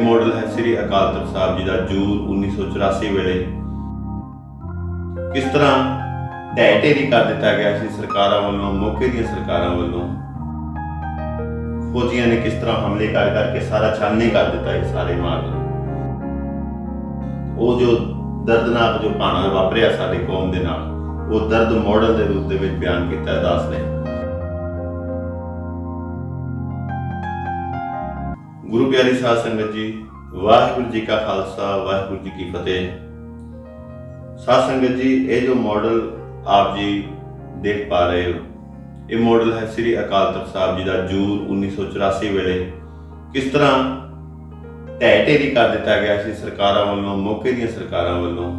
ਸ੍ਰੀ ਅਕਾਲ ਤਖਤ ਸਾਹਿਬ ਜੀ ਦਾ ਜੂਨ 1984 ਵੇਲੇ। ਕਿਸ ਤਰ੍ਹਾਂ ਢਹਿ ਕਰ ਦਿੱਤਾ ਗਿਆ ਸੀ ਸਰਕਾਰਾਂ ਵੱਲੋਂ, ਮੌਕੇ ਦੀਆਂ ਸਰਕਾਰਾਂ ਵੱਲੋਂ? ਫੌਜੀਆਂ ਨੇ ਕਿਸ ਤਰ੍ਹਾਂ ਹਮਲੇ ਕਰ ਕਰਕੇ ਸਾਰਾ ਛਾਨਣੀ ਕਰ ਦਿੱਤਾ ਇਹ ਸਾਰੇ ਮਾਰ ਉਹ ਜੋ ਦਰਦਨਾਕ ਜੋ ਭਾਣਾ ਵਾਪਰਿਆ ਸਾਡੇ ਕੌਮ ਦੇ ਨਾਲ, ਉਹ ਦਰਦ ਮਾਡਲ ਦੇ ਰੂਪ ਦੇ ਵਿੱਚ ਬਿਆਨ ਕੀਤਾ ਦਾਸ ਨੇ। ਗੁਰੂ ਪਿਆਰੀ ਸਾਧ ਸੰਗਤ ਜੀ, ਵਾਹਿਗੁਰੂ ਜੀ ਕਾ ਖਾਲਸਾ, ਵਾਹਿਗੁਰੂ ਜੀ ਕੀ ਫਤਿਹ। ਸਾਧ ਸੰਗਤ ਜੀ, ਇਹ ਜੋ ਮਾਡਲ ਆਪ ਜੀ ਦੇਖ ਪਾ ਰਹੇ ਹੋ, ਇਹ ਮਾਡਲ ਹੈ ਸ੍ਰੀ ਅਕਾਲ ਤਖਤ ਸਾਹਿਬ ਜੀ ਦਾ ਜੂਨ 1984 ਵੇਲੇ। ਕਿਸ ਤਰ੍ਹਾਂ ਢਹਿ ਢੇਰੀ ਕਰ ਦਿੱਤਾ ਗਿਆ ਸੀ ਸਰਕਾਰਾਂ ਵੱਲੋਂ, ਮੌਕੇ ਦੀਆਂ ਸਰਕਾਰਾਂ ਵੱਲੋਂ?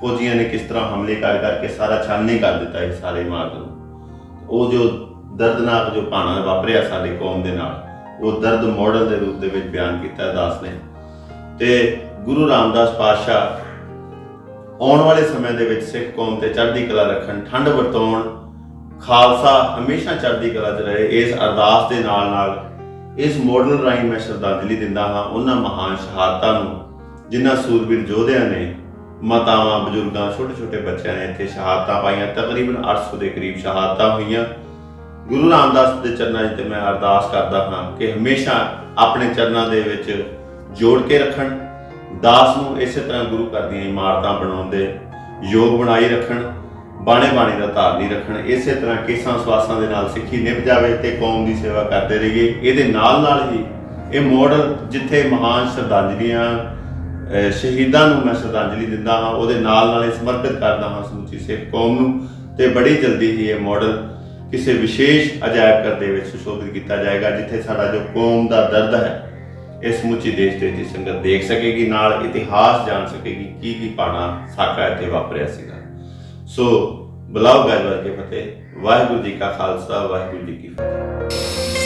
ਫੌਜੀਆਂ ਨੇ ਕਿਸ ਤਰ੍ਹਾਂ ਹਮਲੇ ਕਰ ਕਰਕੇ ਸਾਰਾ ਛਾਨਣੀ ਕਰ ਦਿੱਤਾ ਇਹ ਸਾਰੇ ਮਾਰਗ ਨੂੰ? ਉਹ ਜੋ ਦਰਦਨਾਕ ਜੋ ਭਾਣਾ ਵਾਪਰਿਆ ਸਾਡੀ ਕੌਮ ਦੇ ਨਾਲ ਉਹ ਦਰਦ ਮਾਡਲ ਦੇ ਰੂਪ ਦੇ ਵਿੱਚ ਬਿਆਨ ਕੀਤਾ ਹੈ ਦਾਸ ਨੇ। ਤੇ ਗੁਰੂ ਰਾਮਦਾਸ ਪਾਤਸ਼ਾਹ ਆਉਣ ਵਾਲੇ ਸਮੇਂ ਦੇ ਵਿੱਚ ਸਿੱਖ ਕੌਮ ਤੇ ਚੜ੍ਹਦੀ ਕਲਾ ਰੱਖਣ, ਠੰਡ ਵਰਤਾਉਣ, ਖਾਲਸਾ ਹਮੇਸ਼ਾ ਚੜ੍ਹਦੀ ਕਲਾ 'ਚ ਰਹੇ, ਇਸ ਅਰਦਾਸ ਦੇ ਨਾਲ ਨਾਲ ਇਸ ਮਾਡਲ ਰਾਹੀਂ ਮੈਂ ਸ਼ਰਧਾਂਜਲੀ ਦਿੰਦਾ ਹਾਂ ਉਹਨਾਂ ਮਹਾਨ ਸ਼ਹਾਦਤਾਂ ਨੂੰ, ਜਿਨ੍ਹਾਂ ਸੂਰਬੀਰ ਯੋਧਿਆਂ ਨੇ ਮਾਤਾਵਾਂ, ਬਜ਼ੁਰਗਾਂ ਛੋਟੇ ਛੋਟੇ ਬੱਚਿਆਂ ਨੇ ਇੱਥੇ ਸ਼ਹਾਦਤਾਂ ਪਾਈਆਂ। ਤਕਰੀਬਨ 800 ਦੇ ਕਰੀਬ ਸ਼ਹਾਦਤਾਂ ਹੋਈਆਂ। ਗੁਰੂ ਰਾਮਦਾਸ ਦੇ ਚਰਨਾਂ 'ਚ ਤੇ ਮੈਂ ਅਰਦਾਸ ਕਰਦਾ ਹਾਂ ਕਿ ਹਮੇਸ਼ਾ ਆਪਣੇ ਚਰਨਾਂ ਦੇ ਵਿੱਚ ਜੋੜ ਕੇ ਰੱਖਣ, ਦਾਸ ਨੂੰ ਇਸੇ ਤਰ੍ਹਾਂ ਗੁਰੂ ਘਰ ਦੀਆਂ ਇਮਾਰਤਾਂ ਬਣਾਉਣ ਦੇ ਯੋਗ ਬਣਾਈ ਰੱਖਣ ਬਾਣੇ ਬਾਣੇ ਦਾ ਧਾਰਨੀ ਰੱਖਣ, ਇਸੇ ਤਰ੍ਹਾਂ ਕੇਸਾਂ ਸਵਾਸਾਂ ਦੇ ਨਾਲ ਸਿੱਖੀ ਨਿਭ ਜਾਵੇ ਤੇ ਕੌਮ ਦੀ ਸੇਵਾ ਕਰਦੇ ਰਹੀਏ। ਇਹਦੇ ਨਾਲ ਨਾਲ ਹੀ ਇਹ ਮਾਡਲ ਜਿੱਥੇ ਮਹਾਨ ਸ਼ਰਧਾਂਜਲੀਆਂ ਸ਼ਹੀਦਾਂ ਨੂੰ ਮੈਂ ਸ਼ਰਧਾਂਜਲੀ ਦਿੰਦਾ ਹਾਂ, ਉਹਦੇ ਨਾਲ ਨਾਲ ਇਹ ਸਮਰਪਿਤ ਕਰਦਾ ਹਾਂ ਸਮੁੱਚੀ ਸਿੱਖ ਕੌਮ ਨੂੰ ਤੇ ਬੜੀ ਜਲਦੀ ਹੀ ਇਹ ਮਾਡਲ ਕਿਸੇ ਵਿਸ਼ੇਸ਼ ਅਜਾਇਬ ਘਰ ਦੇ ਵਿੱਚ ਸੁਸ਼ੋਭਿਤ ਕੀਤਾ ਜਾਏਗਾ, ਜਿੱਥੇ ਸਾਡਾ ਜੋ ਕੌਮ ਦਾ ਦਰਦ ਹੈ ਇਸ ਸਮੁੱਚੀ ਦੇਸ਼ ਦੇ ਦੀ ਸੰਗਤ ਦੇਖ ਸਕੇਗੀ, ਨਾਲ ਇਤਿਹਾਸ ਜਾਣ ਸਕੇਗੀ ਕੀ ਕੀ ਪਾਣਾ ਸਾਕਾ ਇੱਥੇ ਵਾਪਰਿਆ ਸੀਗਾ। ਸੋ ਬਲਾਉ ਗੈਰ ਕੇ ਫਤਿਹ, ਵਾਹਿਗੁਰੂ ਜੀ ਕਾ ਖਾਲਸਾ, ਵਾਹਿਗੁਰੂ ਜੀ ਕੀ ਫਤਿਹ।